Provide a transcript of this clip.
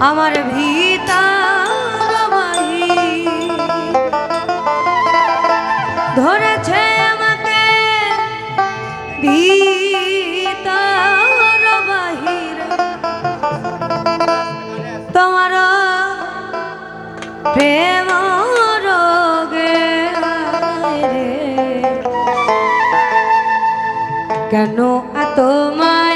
আমার ভিতা ধরেছে আমাকে ভিতর বাহির। তোমার প্রেম রোগে কেন তোমার